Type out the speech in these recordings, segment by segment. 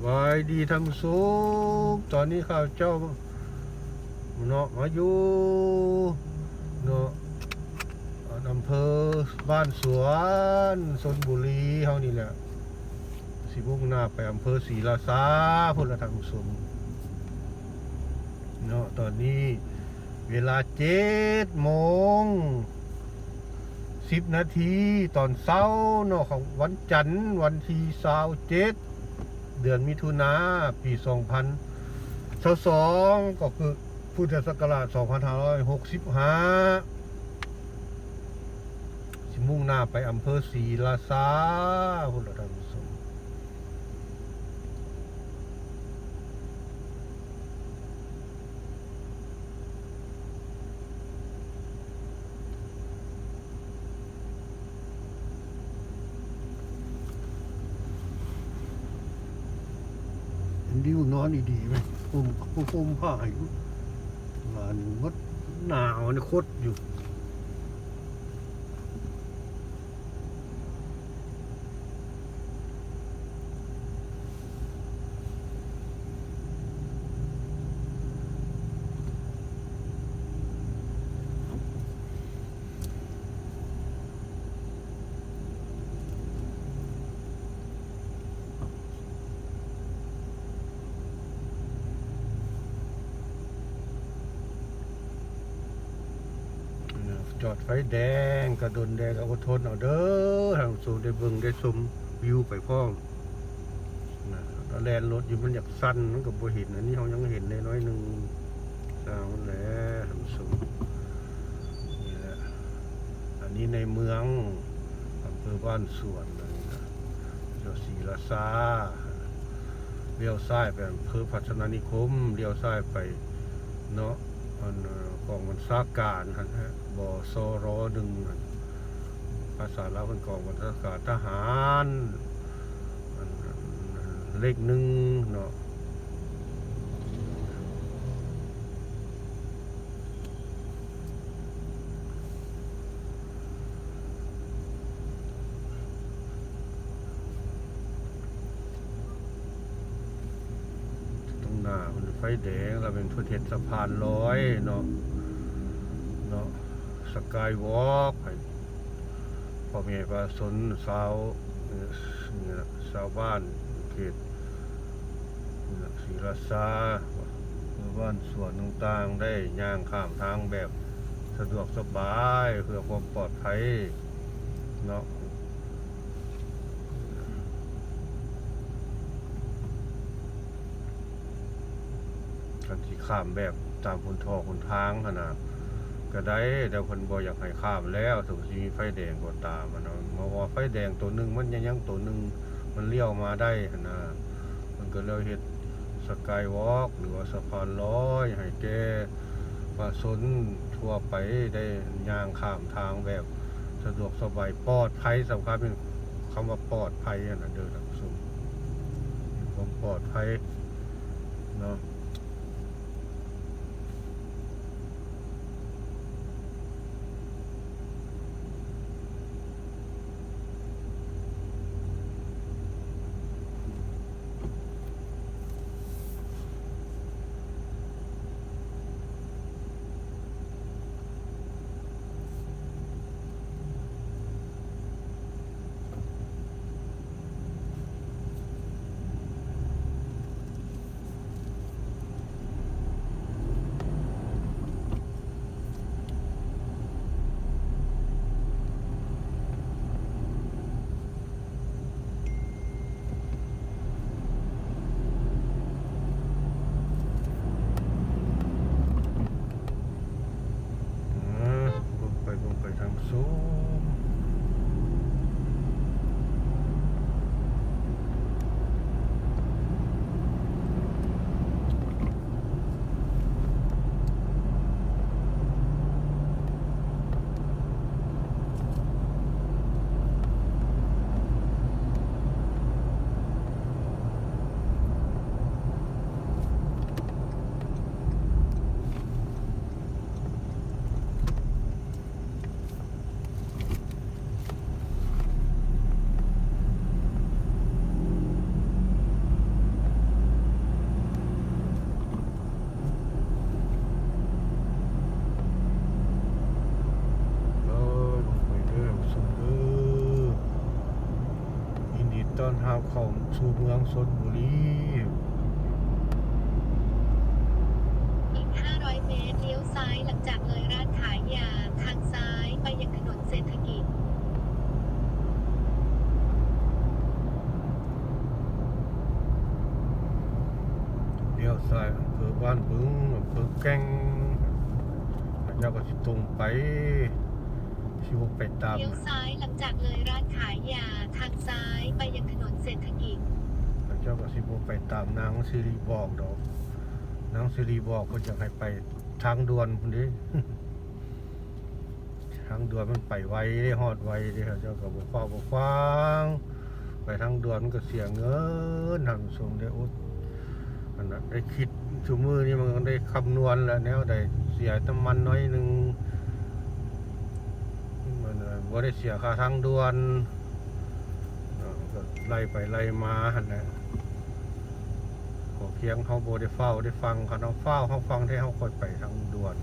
ไว้ดีทำสุขตอนนี้ข้าวเจ้าเนาะมาอยู่เนาะอำเภอบ้านสวนชนบุรีเฮานี่แหละสิมุ่งหน้าไปอำเภอศรีราชาพุ่นละทางสมเนาะตอนนี้เวลาเจ็ดโมงสิบนาทีตอนเช้าเนาะของวันจันทร์วันที่สาวเจ็ด เดือนมิถุนาปีสองพันสองก็คือพุทธศักราชสองพันห้าร้อยหกสิบห้าสิมุ่งหน้าไปอำเภอศรีราชาพุ่นละทาง สมเห็นดิวนอนดีๆไหมผมผมผ้าอยู่งานมดหนาวนี่คดอยู่ จอดไฟแดงกระดนแดงก็อดทนเอาเด้อทางสูงได้เบิ่งได้ชมวิวไปพร้อมนะแล้วแลนรถอยู่มันอยากสั้นมันก็บ่เห็นอันนี้เขายังเห็นได้น้อยหนึ่งสางมันแหละทางสูงนี่แหละอันนี้ในเมืองอำเภอบ้านสวนนะเจ้าศรีราชาเลี้ยวซ้ายไปอำเภอพัฒนานิคมเลี้ยวซ้ายไปเนาะอันกองบัญชาการฮะ ฮะบสรหนึ่งภาษาลาวเป็นกองบัญชาการทหารเลขหนึ่งเนาะตรงหน้ามันไฟแดงเราเป็นพุทธสะพานร้อยเนาะเนาะ สกายวอล์กพ่อแม่ประสนสาวนี่ยเนี่ยชาวบ้านเขตศรีราชาบ้านสวนต่างๆได้ย่างข้ามทางแบบสะดวกสบายเพื่อความปลอดภัยเนาะกันที่ข้ามแบบตามคนทอคนทางขนาด ก็ได้แต่คนบ่อยากให้ข้ามแล้วถึงสิมีไฟแดงก็ตามมันนะมาว่าไฟแดงตัวหนึ่งมันยังยังตัวหนึ่งมันเลี้ยวมาได้นะมันก็เลยเฮ็ดสกายวอล์กหรือว่าสะพานลอยให้แกประชาชนทั่วไปได้ย่างข้ามทางแบบสะดวกสบายปลอดภัยสำคัญเป็นคำว่าปลอดภัยนะเด้อท่านผู้ชมมีความปลอดภัยเนาะ สู่เมืองชนบุรีอีก 500 เมตรเลี้ยวซ้ายหลังจากเลยร้านขายยา ทางซ้ายไปยังถนนเศรษฐกิจ เลี้ยวซ้ายอำเภอบ้านบึงอำเภอแก้งเจ้าก็สิตรงไป สิวกไปตามเลี้ยวซ้ายหลังจากเลยร้านขายยาทางซ้ายไปยังถนนเศรษฐกิจเจ้าก็สิบไปตามนางสิริบอกดอกนางสิริบอกก็จะให้ไปทางด่วนพุ่นนี้ทางด่วนมันไปไวได้ฮอดไวเด้เจ้าก็บ่ฟ้าวบ่ฟังไปทางด่วนมันก็เสียเงินทางสงได้อุดอันนั้นได้คิดชั่วมือนี่มันก็ได้คำนวณแล้วแนวใดเสียน้ำมันน้อยหนึงมันเอ่อ บ่ได้เสียค่าทางด่วนเอ่อก็ไล่ไปไล่มาหั่นะขอเพียงเขาโบได้เฝ้าได้ฟังเขาเอาเฝ้าเขาฟังที่เขาคอยไปทางด่วน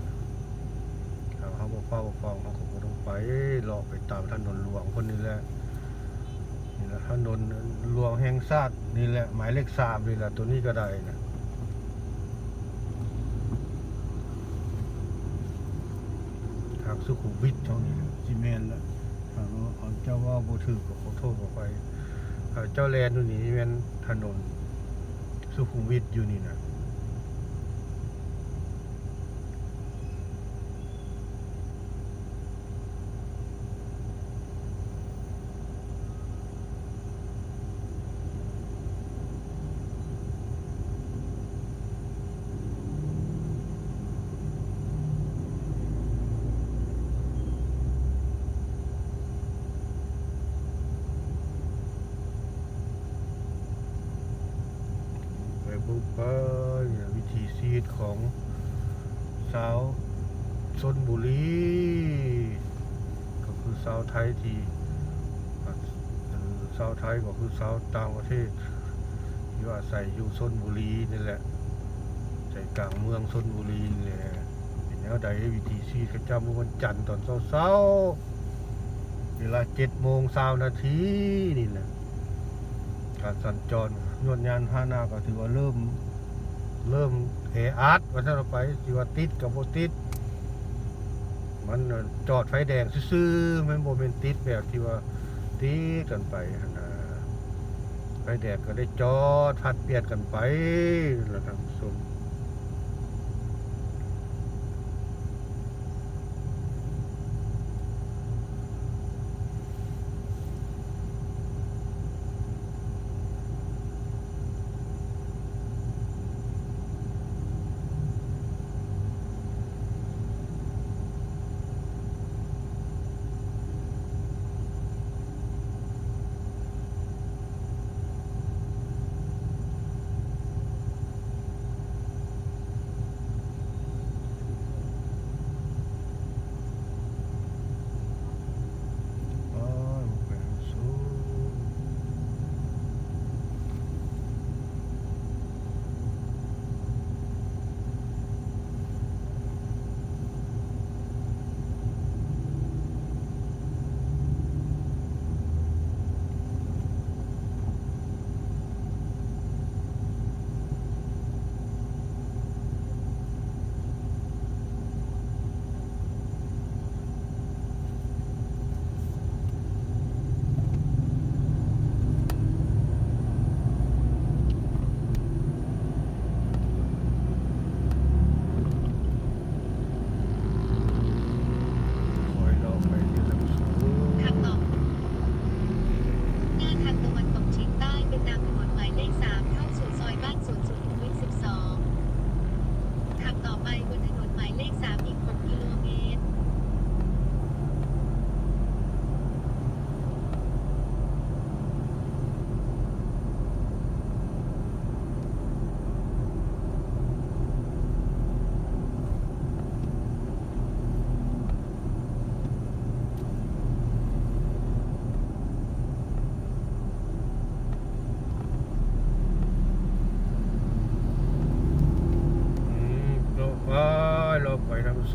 ถ้าเขาบ่เฝ้าฟังเขาก็บ่ต้องไปรอไปตามถนนหลวงคนนี้แหละนี่แหละถนนหลวงแห่งชาตินี่แหละหมายเลขสามนี่แหละตัวนี้ก็ได้นะทางสุขุมวิทเท่านี้ซีเมนละถ้วาเอเจ้าว่าบูถือก็ขอโทษขอไป เจ้าแลนดูนี่เป็นถนน สุขุมวิทอยู่นี่นะ ไปบุกไปเนี่ยวิธีชีวิตของสาวชนบุรีก็คือสาวไทยที่อะเอ่อสาวไทยก็คือสาวต่างประเทศที่ว่าใส่อยู่ชนบุรีนี่แหละใจกลางเมืองชนบุรีนี่แหละเป็นแนวใดวิธีชีวิตเขาเจ้าเมื่อวันจันทร์ตอนเช้าเวลาเจ็ดโมงสานาทีนี่แหละการสัญจร นวดยานฮานาก็ถือว่าเริ่ม เริ่มเออัดวันนั้นไปสิว่าติดกับโบติดมันจอดไฟแดงซื่อๆมันโมเมนติดแบบที่ว่าติดกันไปนะไฟแดงก็ได้จอดพัดเปลี่ยนกันไปแล้วทางสม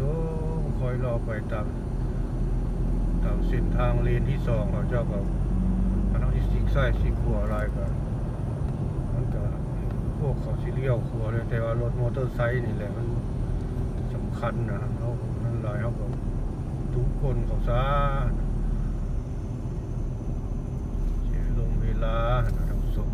สูงคอยรอไปตามตามเส้นทางเลนที่สองเขาเจ้าก็มันเอาที่สิกใส่สีขัวอะไรก็มันก็พวกเขาสิเลี้ยวขัวเลยแต่ว่ารถมอเตอร์ไซค์นี่แหละมันสำคัญนะเขานั่นหลายเขาก็ทุกคนเขาซะเสียลงเวลานะท่านผู้ชม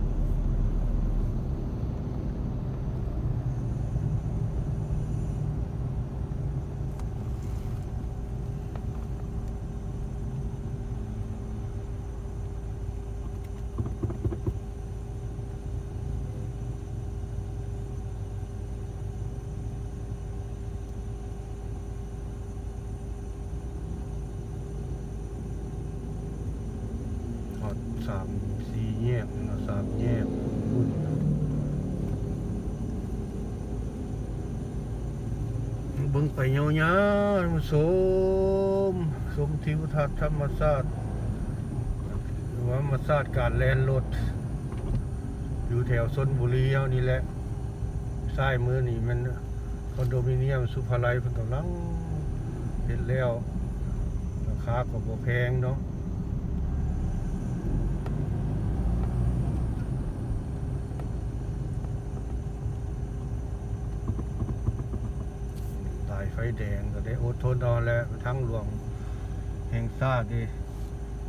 หอดสามสี่แยกนะสามแยกพุ่นเบิ่งไปยามันสมสมทิวทัศน์ธรรมชาติหรือว่าธรรมชาติการแลนรถอยู่แถวชนบุรีเอานี่แหละซ้ายมือนี่มันคอนโดมิเนียมสุภาลัยเพิ่นกำลังเฮ็ดแล้วราคาก็บ่แพงเนาะ ตายไฟ แดงก็ได้อดทนเอาแหล้วทั้งหลวงแห่งชาติ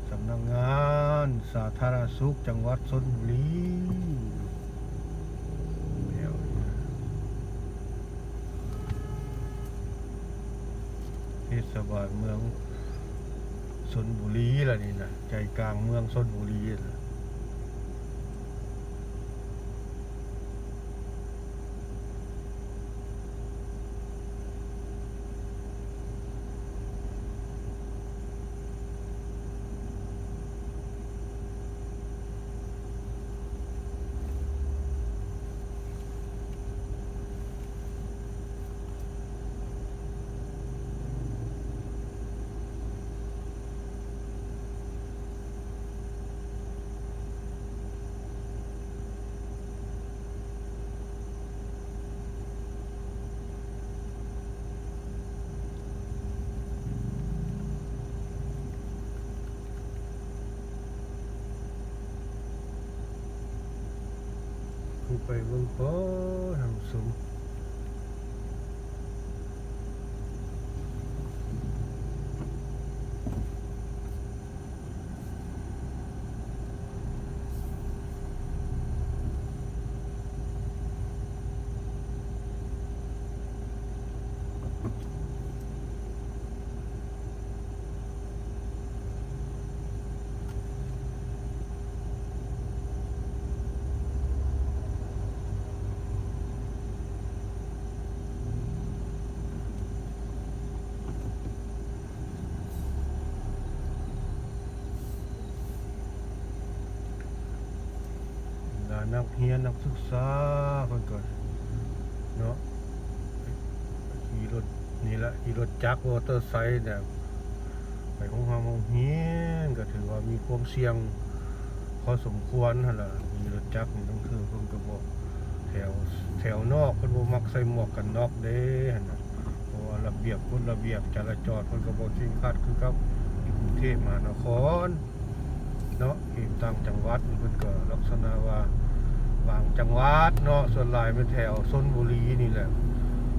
สำนักงานสาธารณสุขจังหวัดชนบุรีเทศบาลเมืองชนบุรีล่ะนี่นะใจกลางเมืองชนบุรีล่ะ คือไปเบิ่งพอทางสม ลา นักเรียนนักศึกษาเพิ่นก็เนาะขี่รถนี่ละขี่รถจักรมอเตอร์ไซค์เนี่ยไปของความโรงเรียนก็ถือว่ามีความเสี่ยงพอสมควรหั่นล่ะมีรถจักรนี่ต้องคือเพิ่นก็บอกแถวแถวนอกเพิ่นบ่มักใส่หมวกกันน็อกเด้หั่นน่ะเพราะว่าระเบียบกฎระเบียบจราจรเพิ่นก็บ่เคร่งครัดคือกับกรุงเทพมหานครเนาะที่ต่างจังหวัดเพิ่นก็ลักษณะว่า บางจังหวัดเนาะส่วนหลายเป็นแถวชนบุรีนี่แหละ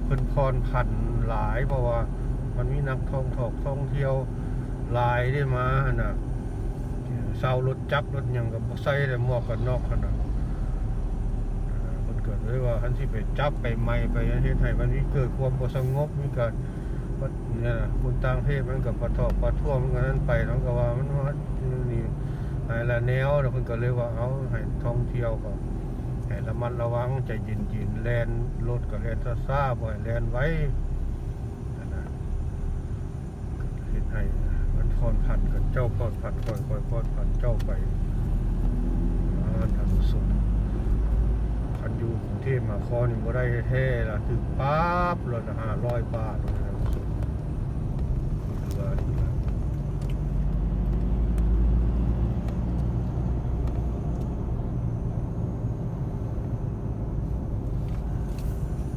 เพิ่นพรพันหลายเพราะว่ามันมีนักท่องถอกท่องเที่ยวหลายได้มาน่ะเซารถจักรถยังก็บ่ใส่แต่หมวกกันนอกหั่นนะอ่าเพิ่นเกิดเลยว่าคันสิไปจับไปไม้ไปเฮ็ดให้มันมีเกิดความบ่สงบมีการว่าเนี่ยคนต่างเทศมันก็ปะทอกปะท่วมันก็นั้นไปเนาะก็ว่ามันว่านี่ให้ละแนวแล้วเพิ่นก็เลยว่าเอาให้ท่องเที่ยวก็ ให้ระมัดระวังใจเย็นๆแลนรถก็แล่นซ่าบ่ให้แลนไว้นะเฮ็ดให้มันพรพันกับเจ้าพรพันค่อยๆพรพันเจ้าไปอ่าทางสุดคันอยู่กรุงเทพมาครนี่บ่ได้แท้ละถึงปั๊บรถ500บาทเลยทางสุดเหลือนี่ล่ะ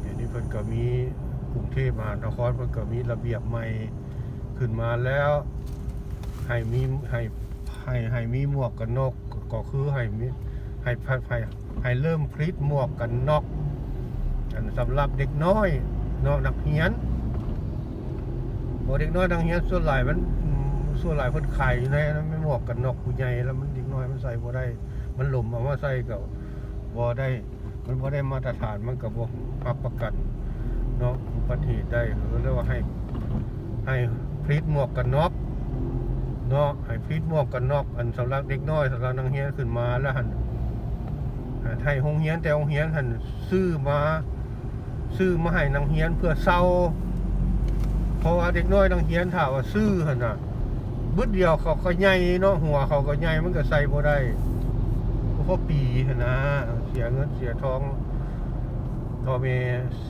เดี๋ยวนี้เพิ่นก็มีกรุง เทพมหานครเพิ่นก็มีระเบียบใหม่ขึ้นมาแล้วให้มีให้ให้ให้มีหมวกกันนอกก็คือให้มีให้ให้ให้ให้เริ่มพลิดหมวกกันนอกสำหรับเด็กน้อยนาะนักเรียนบ่เด็กน้อยนักเรียนส่วนหลายมันส่วนหลายเพิ่นขายอยู่ในนั้นไม่หมวกกันนอกผู้ใหญ่แล้วมันเด็กน้อยมันใส่บ่ได้ มันหล่มเอามาใส่ก็บ่ได้ มันบ่ได้มาตรฐานมันก็บ่รับประกันเนาะ อุบัติเหตุได้ก็เรียกว่าให้ให้พลิดหมวกกันน็อกเนาะให้ฟีดหมวกกันนอกอันสำหรับเด็กน้อยสำหรับนักเรียนขึ้นมาแล้วหันให้โรงเรียนแต่โรงเรียนหันซื้อมาซื้อมาให้นักเรียนเพื่อเศร้าเพราะว่าเด็กน้อยนักเรียนถามว่าซื้อหันน่ะบึดเดียวเขาก็ใหญ่เนาะหัวเขาก็ใหญ่มันก็ใส่บ่ได้เพราะปีหันนะเสียเงินเสียทอง ทอเม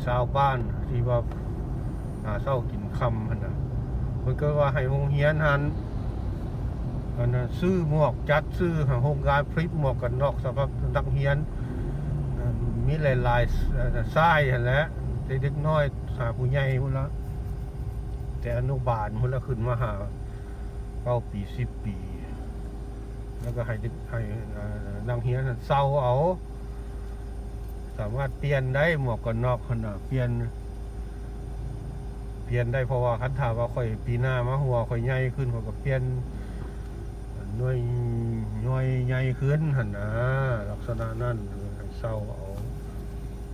ชาวบ้านที่ว่าหาเศร้ากินคำหันนะมันก็ว่าให้โรงเรียนหันอันนั้นซื้อหมวกจัดซื้อโรงการพริบหมวกกันนอกสำหรับนักเรียนมีหลายๆเอ่อไส้หันแหล้วแต่เด็กน้อยหาผู้ใหญ่พุ่นละแต่อนุบาลพุ่นละขึ้นมาหาเก้าปีสิบปี แล้วก็ให้เด็กให้อ่านักเรียนนั่นเศร้าเอา สามารถเปลี่ยนได้หมวกกันนอกขนาดเปลี่ยน เปลี่ยนได้เพราะว่าคันถามว่าค่อยปีหน้ามาหัวค่อยใหญ่ขึ้นเขาก็เปลี่ยนหน่วยหน่วยใหญ่ขึ้นหันนะลักษณะนั้นเศร้าเอา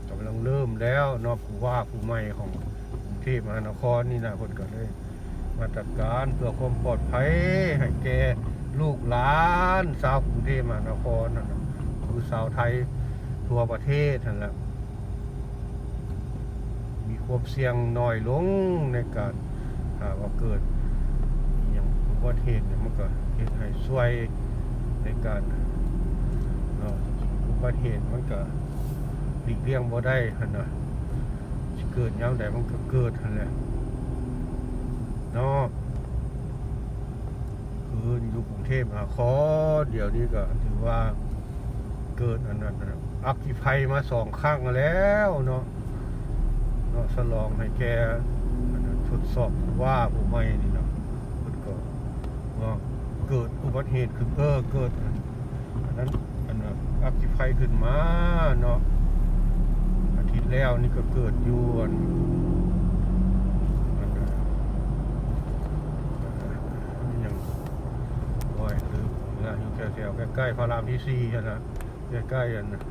กำลังเริ่มแล้วนอกผู้ว่าผู้ใหม่ของกรุงเทพมหานครนี่นะคนก็เลยมาจัดการเพื่อความปลอดภัยให้แกลูกหลานชาวกรุงเทพมหานครนั่นน่ะคือชาวไทย ทั่วประเทศนั่นแหละมีความเสี่ยงน้อยลงในการหาว่าเกิดอย่างอุบัติเหตุเนี่ยมันก็เฮ็ดให้ช่วยในการเนาะอุบัติเหตุมันก็หลีกเลี่ยงบ่ได้หั่นน่ะเกิดยามใดมันก็เกิดหั่นแหละเนาะคืออยู่กรุงเทพหาครเดี๋ยวนี้ก็ถือว่าเกิดอันนั้นนะ อัคคีภัยมาสองครั้งแล้วเนาะเนาะสลองให้แกทดสอบว่าผู้ใหม่นี่เนาะเพิ่นก็เนาะเกิดอุบัติเหตุขึ้นเออเกิดอันนั้นอันนั้นอัคคีภัยขึ้นมาเนาะอาทิตย์แล้วนี่ก็เกิดอยู่อันอันนั้นยังไหวหรืออยู่แถวๆใกล้ๆพระรามที่สี่นะใกล้ๆอันนะ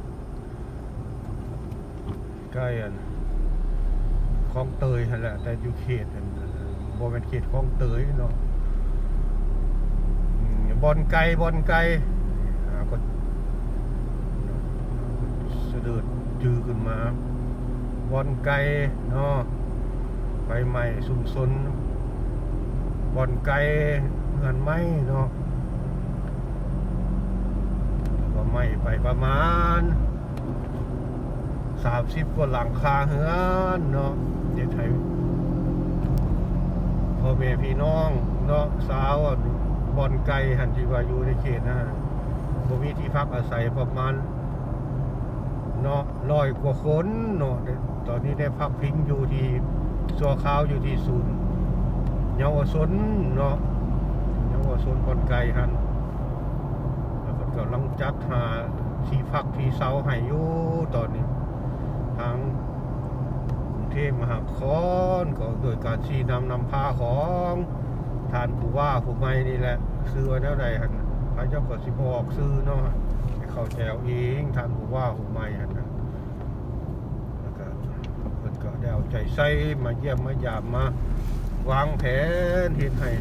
ใกล้อันคลองเตยนั่แหละ แต่อยู่เขตบ่เป็นเขตคลองเตยเนาะบอนไกลบอนไกลอ่ก็เสด็จจือขึ้นมา บอนไกลเนาะไฟใหม่สุ่มซนบอนไกลเงินไหมเนาะก็ไม่ไปประมาณ สามสิบกว่าหลังคาเฮือนเนาะเด็กไทยพ่อแม่พี่น้องเนาะสาวบอนไกลหันที่ว่าอยู่ในเขตนะบ่มีที่พักอาศัยประมาณเนาะร้อยกว่าคนเนาะแต่ตอนนี้ได้พักพิงอยู่ที่สัวขาวอยู่ที่ศูนย์เยาวชนเนาะเยาวชนบอนไกลหันแล้วก็กำลังจัดหาที่พักที่เสาให้อยู่ตอนนี้ ทางกรุงเทพมหานครก็โดยการชี้นำนำพาของทานผู้ว่าผู้ไม่นี่แหละซื้อไว้แล้วใดหันพระเจ้าก็สิบอกซื้อเนาะให้เขาใจเอาเองทานผู้ว่าผู้ไม่หันนะแล้วก็เพิ่นก็ได้เอาใจใส่มาเยี่ยมมายามมาวางแผนเฮ็ดให้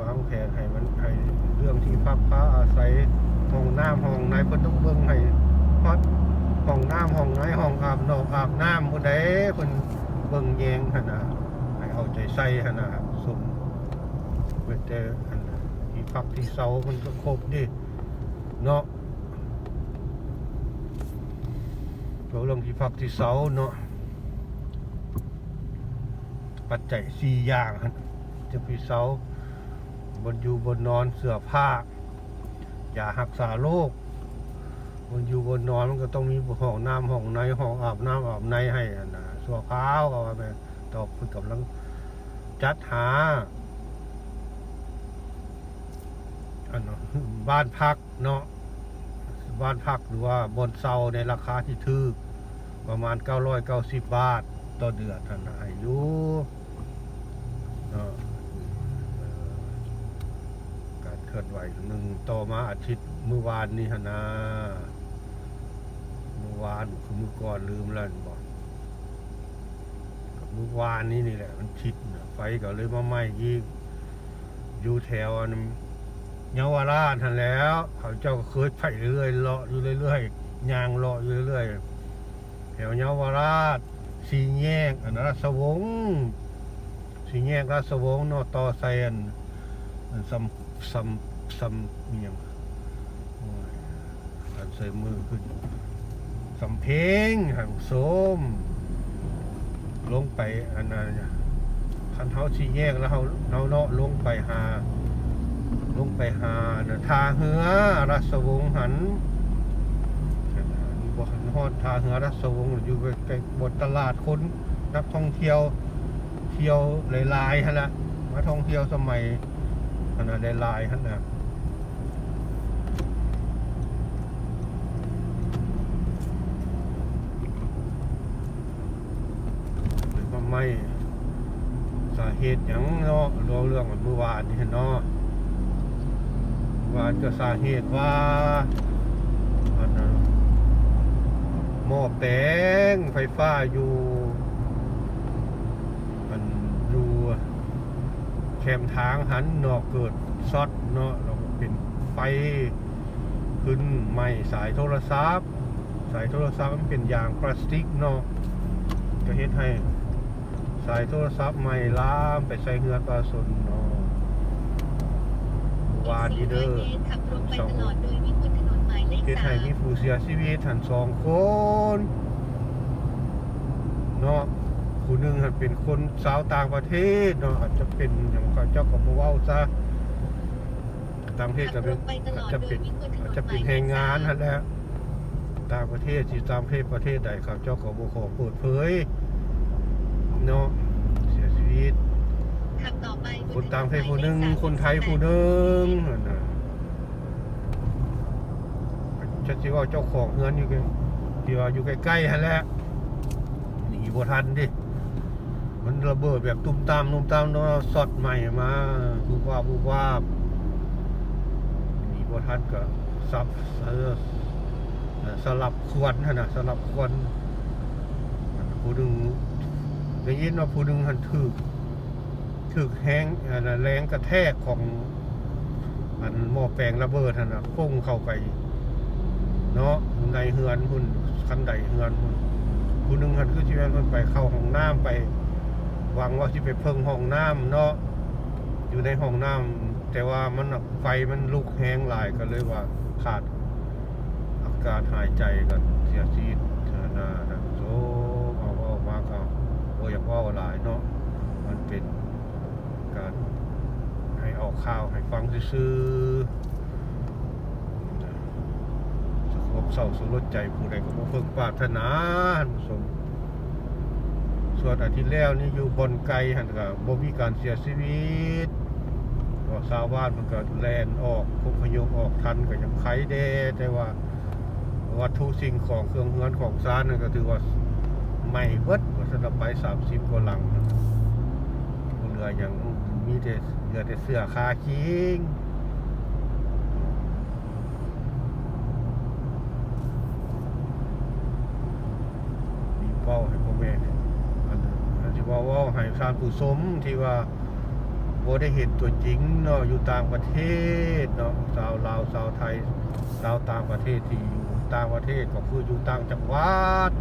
วางแผนให้มันให้เรื่อง ที่พักพ้าอาศัยห้องน้ำห้องไหนเพิ่นต้องเบิ่งให้ฮอดห้องน้ำห้องไหนห้องอาบนอกอาบน้ำผู้ใดเพิ่นเบิ่งแยงหั่นน่ะให้เอาใจใส่หั่นน่ะสมเว้นแต่อันที่พักที่เซามันก็ครบดิเนาะเราเรื่องที่พักที่เซาเนาะปัจจัยสี่อย่างจะพี่เซา บนอยู่บนนอนเสื้อผ้า อย่ารักษาโรคบนอยู่บนนอนมันก็ต้องมีห้องน้ำห้องในห้องอาบน้ำอาบในให้อะนะสัวขาวก็ว่าไปตอบเพิ่นกำลังจัดหาอันนาะบ้านพักเนาะบ้านพักหรือว่าบนเซาในราคาที่ถูกประมาณ 990 บาท ต่อเดือนท่านอายุเนาะเอ่อการเคลื่อนไหวหนึ่งต่อมาอาทิตย์เมื่อวานนี้หนนะเมื่อวานคือเมื่อก่อนลืมแล้วบอกกับเมื่อวานนี้นี่แหละ มันทิศน่ะไฟก็เลยมาไหม้ยีกอยู่แถวอันเยาวราชทันแล้วเขาเจ้าก็เคยไปเรื่อยเลาะอยู่เรื่อยๆยางเลาะอยู่เรื่อยๆแถวเยาวราชสีแยกอันราชวงศ์สีแยกราชวงศ์นอต่อไซนอันซัมซัม ซัมเมียงขันใส่มือขึ้นสำเพ็งหังสมลงไปอันนั้นน่ะคันเท้าชี้แยกแล้วเขาเนาเนาะลงไปหา ลงไปหานะทาเหือรัศวงหันบ่หันฮอดทาเหือรัศวงอยู่ใกล้บนตลาดคนนักท่องเที่ยวเที่ยวหลายๆหั่นละมาท่องเที่ยวสมัยอันนั้นหลายๆหั่นะ หรือว่าไม่สาเหตุหยังเนาะรอเรื่องเมื่อวานนี่เนาะวานก็สาเหตุว่าอันนั้นหม้อแปลงไฟฟ้าอยู่มันอยู่แคมทางหันเนาะเกิดช็อตเนาะเราเป็นไฟขึ้นไหมสายโทรศัพท์ สายโทรศัพท์มันเป็นยางพลาสติกเนาะก็เฮ็ดให้ สายโทรศัพท์ไม่ลามไปใส่เฮือนปลาสนเนาะวานดีเด้อ400มตรขับตรงไปตลอดโดยวิ่งบนถนนหมายเลขเฮ็ดสาให้มมีผู้เสียชีวิตทันสองคนเนาะผู้หนึ่งหันเป็นคนสาวต่างประเทศเนาะอาจจะเป็นอย่างเขาเจ้าก็บ่เว้าซะต่างประเทศขัก็บตเป็รนงไปตลอดจะโดเป็ยนวิ่งบนถนนจะหเป็มานยเลแรงขงาสานมหั่นแหละต่างประเทศสิต่างประเทศประเทศใดเขาเจ้าก็บ่ขอเปิดเผย เนาะเสียชีวิต ขับต่อไปบคนต่างประเทศถผู้หนึ่งมายเลขคนไทยผู้หนึ่งนั่นน่ะชัดสิว่าเจ้าของเฮือนอยู่ใกล้ที่ว่าอยู่ใกล้ๆฮะแหละหนีบ่ทันดิมันระเบิดแบบตุ้มตามตุ้มตามเนาะสอดใหม่มาบูบวาบบูบวาบหนีบ่ทันก็สับเออสลับควนหั่นน่ะสลับควนผู้หนึ่ง ได้ยินว่าผู้หนึ่งหันถึกถึกแห้งอันน่ะแรงกระแทกของอันหม้อแปลงระเบิดนั่นนะพุ่งเข้าไป เนาะในเฮือนหุ่นคันใดเฮือนหุ่นผู้หนึ่งหันคือชีวิตมันไปเข้าห้องน้ำไปหวังว่าสิไปเพิ่งห้องน้ำเนาะอยู่ในห้องน้ำแต่ว่ามันไฟมันลุกแห้งหลายก็เลยว่าขาดอากาศหายใจกันเสียชีวิตเถอะนนะโซเอาเอามาก็โอ้อยาว่าหลายเนาะมันเป็นการให้ออกข่าวให้ฟังซื่อๆสงบเศร้าสุรดใจผู้ใดก็บ่เพิ่งปรารถนาท่านผู้ชมส่วนอาทิตย์แล้วนี่อยู่บนไกลหันก็บ่มีการเสียชีวิตก็ชาวบ้านมันก็แล่นออกพพยพออกทันก็ยังไขเด้แต่ว่าวัตถุสิ่งของเครื่องเฮือนของซานนั่นก็ถือว่าใหม่เบิด สำหรับไป30กว่าหลังเรืออยังมีแต่เรือแต่เสือคาคิงมีเป้าให้พ่อแม่เรียอันอันอันที่ว่าว่าให้ทานผู้สมที่ว่าบ่ได้เห็นตัวจริงเนาะอยู่ต่างประเทศเนาะชาวลาวชาวไทยชาวต่างประเทศที่อยู่ต่างประเทศก็คืออยู่ต่างจังหวัด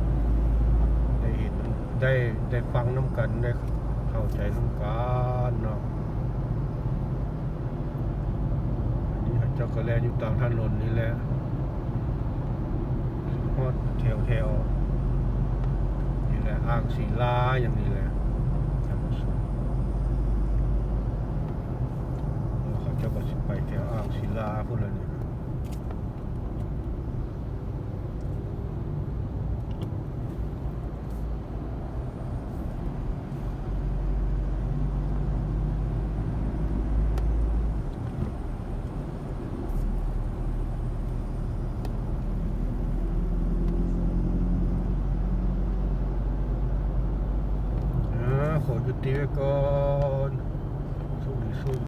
ได้ได้ฟังน้ำกันได้เข้าใจน้ำกันเนาะอันนี้เจ้าก็แลอยู่ตามถนนนี่แหละฮอดแถวแถวๆนี่แหละอ่างศิลาอย่างนี้แหละท่านผู้ชมเขาเจ้าก็สิไปแถวอ่างศิลาพุ่นเลย